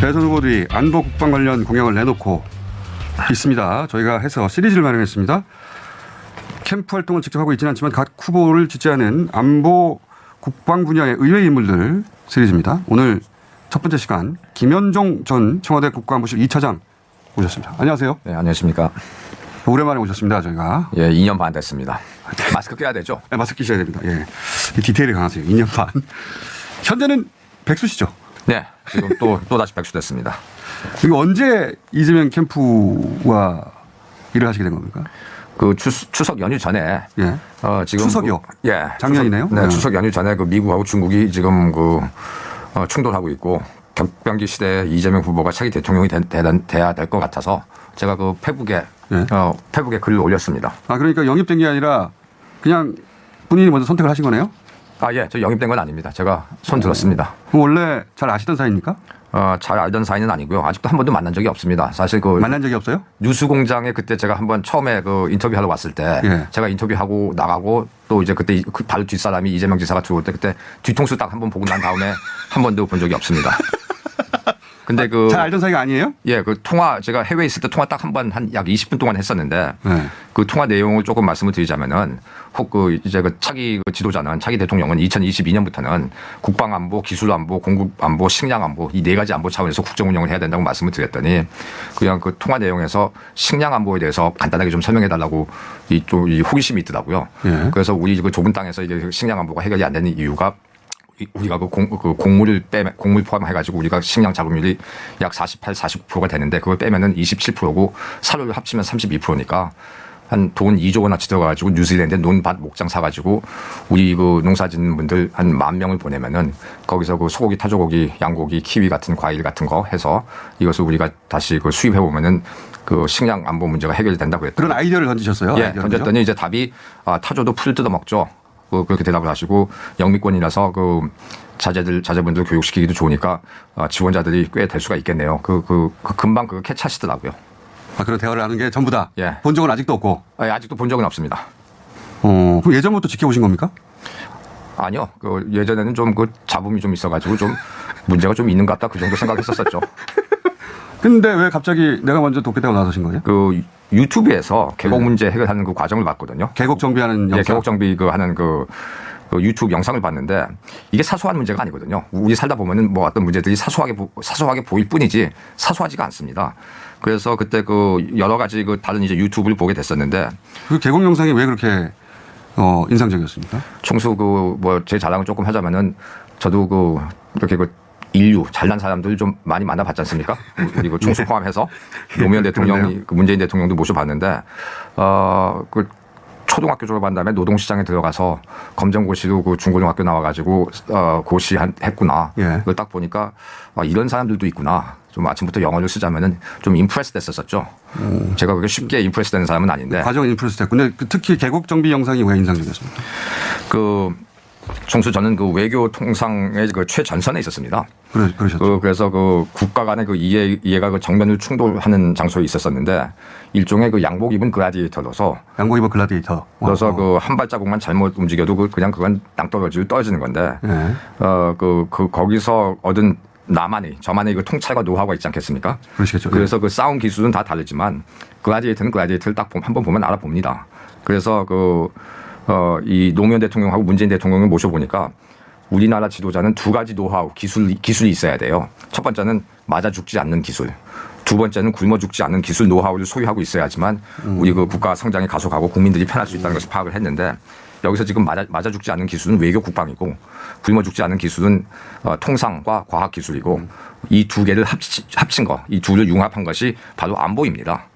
대선 후보들이 안보 국방 관련 공약을 내놓고 있습니다. 저희가 해서 시리즈를 마련했습니다. 캠프 활동을 직접 하고 있지는 않지만 각 후보를 지지하는 안보 국방 분야의 의외 인물들 시리즈입니다. 오늘 첫 번째 시간 김현종 전 청와대 국가안보실 2차장 오셨습니다. 안녕하세요. 네, 안녕하십니까. 오랜만에 오셨습니다. 저희가 예, 2년 반 됐습니다. 마스크 껴야 되죠? 네, 마스크 끼셔야 됩니다. 예. 이 디테일이 강하세요. 2년 반. 현재는 백수 시죠? 네, 지금 또, 또 다시 백수 됐습니다. 이거 언제 이재명 캠프와 일을 하시게 된 겁니까? 그 추, 추석 연휴 전에 예. 어, 지금 추석이요? 그, 예. 작년이네요? 추석, 네, 네. 추석 연휴 전에 그 미국하고 중국이 지금 그 어, 충돌하고 있고 격변기 시대에 이재명 후보가 차기 대통령이 되, 돼야 될 것 같아서 제가 그 페북에 네. 어, 페북에 글을 올렸습니다. 아, 그러니까 영입된 게 아니라 그냥 본인이 먼저 선택을 하신 거네요? 아, 예, 저 영입된 건 아닙니다. 제가 손 들었습니다. 그럼 원래 잘 아시던 사이입니까? 어, 잘 알던 사이는 아니고요. 아직도 한 번도 만난 적이 없습니다. 사실 그 만난 적이 없어요? 뉴스공장에 그때 제가 한번 처음에 그 인터뷰하러 왔을 때 예. 제가 인터뷰하고 나가고 또 이제 그때 이- 그 바로 뒷사람이 이재명 지사가 들어올 때 그때 뒤통수 딱 한 번 보고 난 다음에 한 번도 본 적이 없습니다. 근데 그잘 알던 사이가 아니에요? 예, 그 통화 제가 해외에 있을 때 통화 딱 한 번 한 약 20분 동안 했었는데 네. 그 통화 내용을 조금 말씀을 드리자면은 혹 그 이제 그 차기 그 지도자는 차기 대통령은 2022년부터는 국방 안보, 기술 안보, 공급 안보, 식량 안보 이 네 가지 안보 차원에서 국정 운영을 해야 된다고 말씀을 드렸더니 그냥 그 통화 내용에서 식량 안보에 대해서 간단하게 좀 설명해 달라고 이좀이 호기심이 있더라고요. 예. 그래서 우리 그 좁은 땅에서 이게 식량 안보가 해결이 안 되는 이유가 이- 우리가 그, 공, 그 곡물을 빼 곡물 포함해가지고 우리가 식량 자급률이 약 48, 49%가 되는데 그걸 빼면은 27%고 사료를 합치면 32%니까 한 돈 2조 원어치 들어가가지고 뉴질랜드에 논밭 목장 사가지고 우리 그 농사 짓는 분들 한 만 명을 보내면은 거기서 그 소고기, 타조고기, 양고기, 키위 같은 과일 같은 거 해서 이것을 우리가 다시 그 수입해 보면은 그 식량 안보 문제가 해결이 된다고 했다. 그런 아이디어를 던지셨어요? 예, 아이디어를 던졌더니 이제 답이 아, 타조도 풀 뜯어 먹죠. 그, 그렇게 대답을 하시고 영미권이라서 그 자제들 자제분들 교육시키기도 좋으니까 아, 지원자들이 꽤 될 수가 있겠네요. 그, 그, 그 금방 그 캐치하시더라고요. 아, 그런 대화를 하는 게 전부다. 예. 본 적은 아직도 없고. 아, 아직도 본 적은 없습니다. 어, 그럼 예전부터 지켜보신 겁니까? 아니요. 그 예전에는 좀 그 잡음이 좀 있어가지고 좀 문제가 좀 있는 것 같다 그 정도 생각했었었죠. 근데 왜 갑자기 내가 먼저 돕겠다고 나서신 거예요? 그 유튜브에서 계곡 네. 문제 해결하는 그 과정을 봤거든요. 계곡 정비하는 예, 영상. 계곡 정비 그 하는 그, 그 유튜브 영상을 봤는데 이게 사소한 문제가 아니거든요. 우리 살다 보면은 뭐 어떤 문제들이 사소하게 보- 사소하게 보일 뿐이지 사소하지가 않습니다. 그래서 그때 그 여러 가지 그 다른 이제 유튜브를 보게 됐었는데 그 계곡 영상이 왜 그렇게 어, 인상적이었습니까? 총수 그 뭐 제 자랑을 조금 하자면은 저도 그 이렇게 그 인류 잘난 사람들 좀 많이 만나봤지 않습니까? 그리고 총수 포함해서 노무현 대통령이. 그 문재인 대통령도 모셔봤는데 어그 초등학교 졸업한 다음에 노동시장에 들어가서 검정고시로 그 중고등학교 나와가지고 어 고시 한, 했구나. 예. 그걸 딱 보니까 아, 이런 사람들도 있구나. 좀 아침부터 영어를 쓰자면은 좀 임프레스 됐었었죠. 제가 그렇게 쉽게 임프레스 되는 사람은 아닌데 과정은 인플루스 됐고. 근데 그 특히 계곡 정비 영상이 왜 인상적이었습니까? 그 총수 저는 그 외교 통상의 그 최전선에 있었습니다. 그러, 그러셨죠. 그 그래서 그 국가 간의 그 이해 이해가 그 정면을 충돌하는 장소에 있었었는데 일종의 그 양복 입은 글라디에이터로서 양고 입은 글라디에이터. 그래서 어. 그한 발자국만 잘못 움직여도 그 그냥 그건 땅떨어지고 떨어지는 건데 예. 어그 그 거기서 얻은 나만의 저만의 그 통찰과 노하우가 있지 않겠습니까? 그러시겠죠. 그래서 그 싸움 기술은 다 다르지만 글라디에이터는 글라디에이터를 딱 한 번 보면 알아봅니다. 그래서 그, 어, 이 노무현 대통령하고 문재인 대통령을 모셔보니까 우리나라 지도자는 두 가지 노하우, 기술, 기술이 있어야 돼요. 첫 번째는 맞아 죽지 않는 기술. 두 번째는 굶어 죽지 않는 기술 노하우를 소유하고 있어야지만 우리 그 국가 성장이 가속하고 국민들이 편할 수 있다는 것을 파악을 했는데 여기서 지금 맞아, 맞아 죽지 않는 기술은 외교 국방이고 굶어 죽지 않는 기술은 어, 통상과 과학 기술이고 이두 개를 합치, 합친 거, 이 둘을 융합한 것이 바로 안보입니다.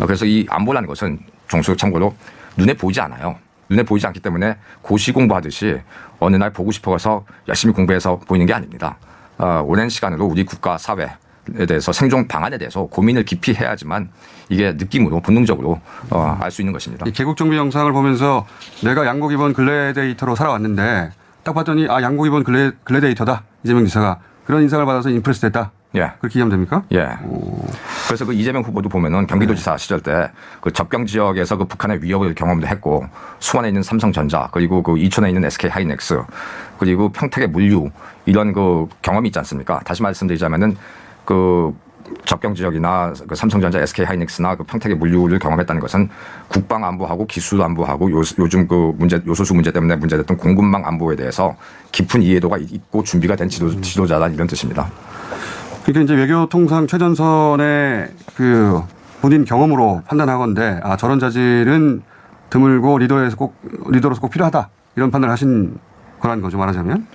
어, 그래서 이 안보라는 것은 종수 참고로 눈에 보이지 않아요. 눈에 보이지 않기 때문에 고시 공부하듯이 어느 날 보고 싶어서 열심히 공부해서 보이는 게 아닙니다. 어, 오랜 시간으로 우리 국가 사회 에 대해서 생존 방안에 대해서 고민을 깊이 해야지만 이게 느낌으로 본능적으로 어, 알 수 있는 것입니다. 이 계곡 정비 영상을 보면서 내가 양복 입은 글래데이터로 살아왔는데 딱 봤더니 아 양복 입은 글래, 글래데이터다 이재명 지사가 그런 인상을 받아서 인프레스 됐다 예, 그렇게 이해하면 됩니까? 예. 오. 그래서 그 이재명 후보도 보면은 경기도지사 시절 때 그 접경 지역에서 그 북한의 위협을 경험도 했고 수원에 있는 삼성전자 그리고 그 이천에 있는 SK 하이닉스 그리고 평택의 물류 이런 그 경험이 있지 않습니까? 다시 말씀드리자면은 그 접경 지역이나 그 삼성전자, SK 하이닉스나 그 평택의 물류를 경험했다는 것은 국방 안보하고 기술 안보하고 요, 요즘 그 문제 요소수 문제 때문에 문제됐던 공급망 안보에 대해서 깊은 이해도가 있고 준비가 된 지도, 지도자다 이런 뜻입니다. 그러니까 이제 외교통상 최전선의 그 본인 경험으로 판단하건데 아 저런 자질은 드물고 리더에서 꼭 리더로서 꼭 필요하다 이런 판단을 하신 거라는 거죠 말하자면.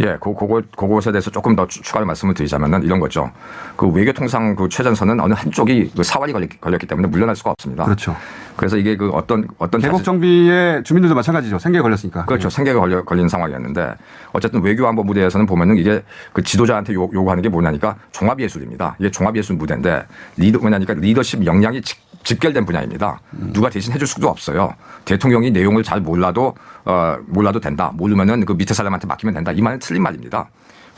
예, 그, 그거, 그것에 대해서 조금 더 추- 추가로 말씀을 드리자면은 이런 거죠. 그 외교통상 그 최전선은 어느 한쪽이 그 사활이 걸렸, 걸렸기 때문에 물러날 수가 없습니다. 그렇죠. 그래서 이게 그 어떤, 어떤 정비의 주민들도 마찬가지죠. 생계에 걸렸으니까. 그렇죠. 생계가 걸려, 걸린 상황이었는데 어쨌든 외교안보 무대에서는 보면은 이게 그 지도자한테 요, 요구하는 게 뭐냐니까 종합예술입니다. 이게 종합예술 무대인데 리더 뭐냐니까 리더십 역량이 직, 집결된 분야입니다. 누가 대신 해줄 수도 없어요. 대통령이 내용을 잘 몰라도 어, 몰라도 된다. 모르면은 그 밑에 사람한테 맡기면 된다. 이 말은 틀린 말입니다.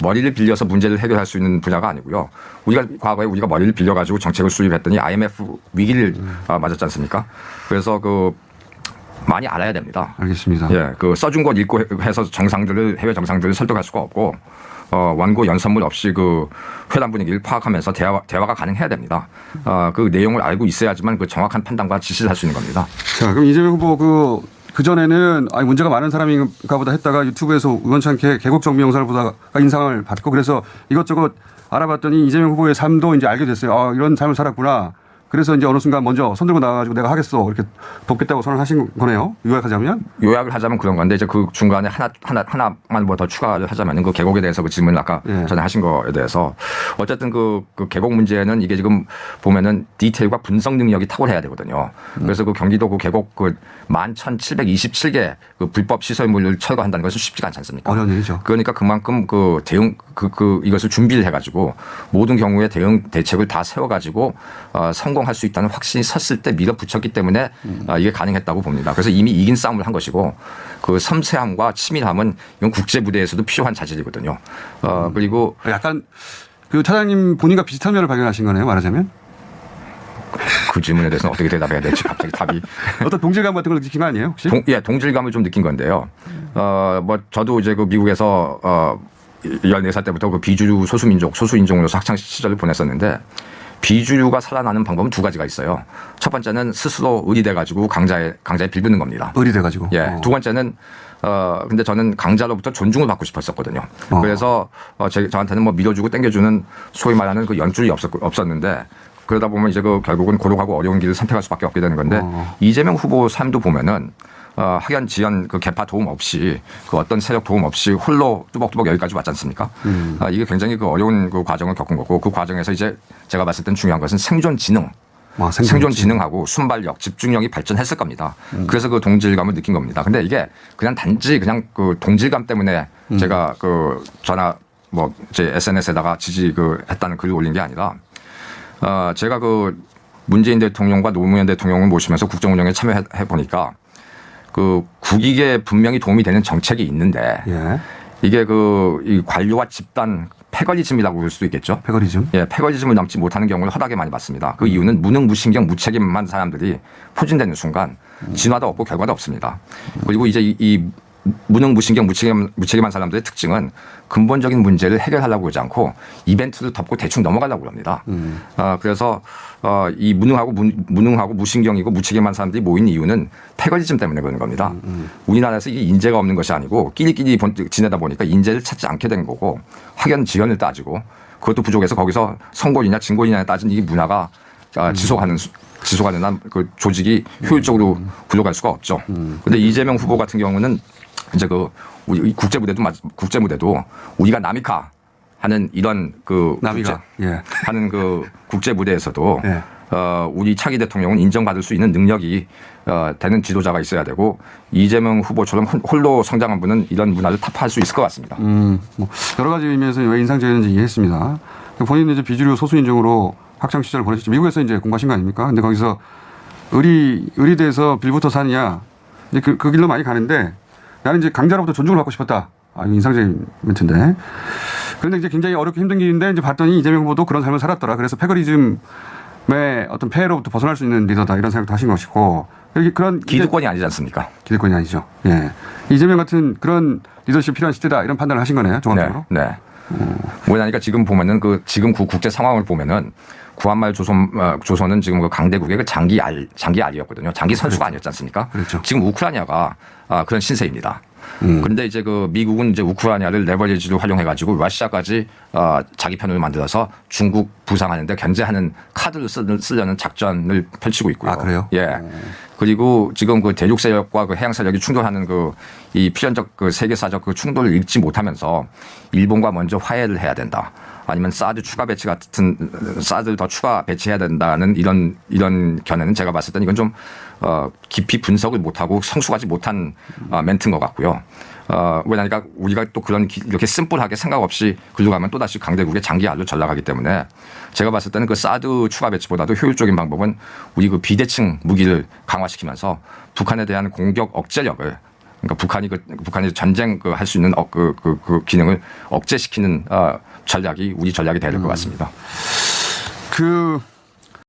머리를 빌려서 문제를 해결할 수 있는 분야가 아니고요. 우리가 과거에 우리가 머리를 빌려 가지고 정책을 수립했더니 IMF 위기를 어, 맞았지 않습니까? 그래서 그 많이 알아야 됩니다. 알겠습니다. 예, 그 써준 것 읽고 해서 정상들을 해외 정상들을 설득할 수가 없고 어, 원고 연선물 없이 그 회담 분위기를 파악하면서 대화, 대화가 가능해야 됩니다. 어, 그 내용을 알고 있어야지만 그 정확한 판단과 지시를 할 수 있는 겁니다. 자, 그럼 이재명 후보 그, 그전에는 아니, 문제가 많은 사람인가 보다 했다가 유튜브에서 우연찮게 개국 정비 영상을 보다가 인상을 받고 그래서 이것저것 알아봤더니 이재명 후보의 삶도 이제 알게 됐어요. 아, 이런 삶을 살았구나. 그래서 이제 어느 순간 먼저 손 들고 나와가지고 내가 하겠어. 이렇게 돕겠다고 선언 하신 거네요. 요약하자면. 요약을 하자면 그런 건데 이제 그 중간에 하나 하나 하나만 뭐 더 추가를 하자면은 그 계곡에 대해서 그 질문을 아까 예. 전에 하신 거에 대해서 어쨌든 그, 그 계곡 문제는 이게 지금 보면은 디테일과 분석 능력이 탁월해야 되거든요. 그래서 그 경기도 그 계곡 그 11,727개 그 불법 시설물을 철거한다는 것은 쉽지가 않지 않습니까? 어려운 일이죠. 그러니까 그만큼 그 대응 그, 그 이것을 준비를 해가지고 모든 경우에 대응 대책을 다 세워가지고 어, 성공 할 수 있다는 확신이 섰을 때 밀어붙였기 때문에 어, 이게 가능했다고 봅니다. 그래서 이미 이긴 싸움을 한 것이고 그 섬세함과 치밀함은 이건 국제 무대에서도 필요한 자질이거든요. 어, 그리고 약간 그 차장님 본인과 비슷한 면을 발견하신 거네요. 말하자면. 그 질문에 대해서는 어떻게 대답해야 될지 갑자기 답이 어떤 동질감 같은 걸 느낀 거 아니에요? 혹시? 동, 예, 동질감을 좀 느낀 건데요. 어, 뭐 저도 이제 그 미국에서 어 14살 때부터 그 비주류 소수민족, 소수인종으로서 학창 시절을 보냈었는데 비주류가 살아나는 방법은 두 가지가 있어요. 첫 번째는 스스로 의리돼 가지고 강자에 강자에 빌드는 겁니다. 의리돼 가지고. 예. 어. 두 번째는 어 근데 저는 강자로부터 존중을 받고 싶었었거든요. 어. 그래서 어 제, 저한테는 뭐 밀어주고 땡겨주는 소위 말하는 그 연줄이 없었, 없었는데 그러다 보면 이제 그 결국은 고독하고 어려운 길을 선택할 수밖에 없게 되는 건데 어. 이재명 후보 삶도 보면은 어, 학연 지연 그 개파 도움 없이 그 어떤 세력 도움 없이 홀로 뚜벅뚜벅 여기까지 왔지 않습니까? 음. 아, 이게 굉장히 그 어려운 그 과정을 겪은 거고 그 과정에서 이제 제가 봤을 땐 중요한 것은 생존 지능. 아, 생존 생존 지능. 지능하고 순발력, 집중력이 발전했을 겁니다. 그래서 그 동질감을 느낀 겁니다. 근데 이게 그냥 단지 그냥 그 동질감 때문에 제가 그 전화 뭐 제 SNS에다가 지지 그 했다는 글을 올린 게 아니라 어 제가 그 문재인 대통령과 노무현 대통령을 모시면서 국정 운영에 참여해 보니까 그 국익에 분명히 도움이 되는 정책이 있는데 예. 이게 그이 관료와 집단 패거리즘이라고 볼 수도 있겠죠. 패거리즘. 예, 패거리즘을 넘지 못하는 경우를 허다하게 많이 봤습니다. 그 이유는 무능, 무신경, 무책임한 사람들이 포진되는 순간 진화도 없고 결과도 없습니다. 그리고 이제 이, 이 무능, 무신경, 무책임, 무책임한 사람들의 특징은 근본적인 문제를 해결하려고 그러지 않고 이벤트를 덮고 대충 넘어가려고 합니다. 어, 그래서 어, 이 무능하고 무, 무능하고 무신경이고 무책임한 사람들이 모인 이유는 패거리즘 때문에 그러는 겁니다. 우리나라에서 이게 인재가 없는 것이 아니고 끼리끼리 본- 지내다 보니까 인재를 찾지 않게 된 거고 학연 지연을 따지고 그것도 부족해서 거기서 성골이냐 진골이냐 따진 이 문화가 아, 지속하는 수- 지속하는 한 그 조직이 효율적으로 굴러갈 수가 없죠. 그런데 이재명 후보 같은 경우는 이제 그 우리 국제 무대도 맞- 국제 무대도 우리가 남이카 하는 이런 그. 국제- 예. 하는 그 국제 무대에서도 예. 어, 우리 차기 대통령은 인정받을 수 있는 능력이 어, 되는 지도자가 있어야 되고 이재명 후보처럼 홀- 홀로 성장한 분은 이런 문화를 타파할 수 있을 것 같습니다. 음, 뭐 여러 가지 의미에서 왜 인상적이었는지 이해했습니다. 본인은 이제 비주류 소수 인종으로 학창 시절을 보내셨죠. 미국에서 이제 공부하신 거 아닙니까? 근데 거기서 의리 의리돼서 빌부터 사느냐 이제 그, 그 길로 많이 가는데 나는 이제 강자로부터 존중을 받고 싶었다. 아, 인상적인 멘트인데. 그런데 이제 굉장히 어렵고 힘든 길인데 이제 봤더니 이재명 후보도 그런 삶을 살았더라. 그래서 패거리즘 어떤 폐해로부터 벗어날 수 있는 리더다 이런 생각도 하신 것이고 여기 그런 기득권이 아니지 않습니까? 기득권이 아니죠. 예. 이재명 같은 그런 리더십 필요한 시대다 이런 판단을 하신 거네요. 네. 종합적으로. 네. 뭐냐니까 지금 보면은 그 지금 그 국제 상황을 보면은 구한말 조선 어, 조선은 지금 그 강대국의 그 장기 알 장기 알이었거든요. 장기 선수가 아니었지 않습니까? 그렇죠. 지금 우크라이나가 아, 그런 신세입니다. 음. 그런데 이제 그 미국은 이제 우크라이나를 레버리지로 활용해 가지고 러시아까지 어, 자기 편을 만들어서 중국 부상하는데 견제하는 카드를 쓰, 쓰려는 작전을 펼치고 있고요. 아, 그래요? 예. 그리고 지금 그 대륙 세력과 그 해양 세력이 충돌하는 그 이 필연적 그 세계사적 그 충돌을 읽지 못하면서 일본과 먼저 화해를 해야 된다. 아니면 사드 추가 배치 같은 사드를 더 추가 배치해야 된다는 이런 이런 견해는 제가 봤을 때는 이건 좀 어, 깊이 분석을 못하고 성숙하지 못한 어, 멘트인 것 같고요. 어, 왜냐니까 우리가 또 그런 기- 이렇게 심플하게 생각 없이 글로 가면 또 다시 강대국의 장기 알로 전락하기 때문에 제가 봤을 때는 그 사드 추가 배치보다도 효율적인 방법은 우리 그 비대칭 무기를 강화시키면서 북한에 대한 공격 억제력을 그러니까 북한이 그 북한이 전쟁 그 할 수 있는 어, 그, 그, 그 기능을 억제시키는 어, 전략이 우리 전략이 돼야 될 것 같습니다. 그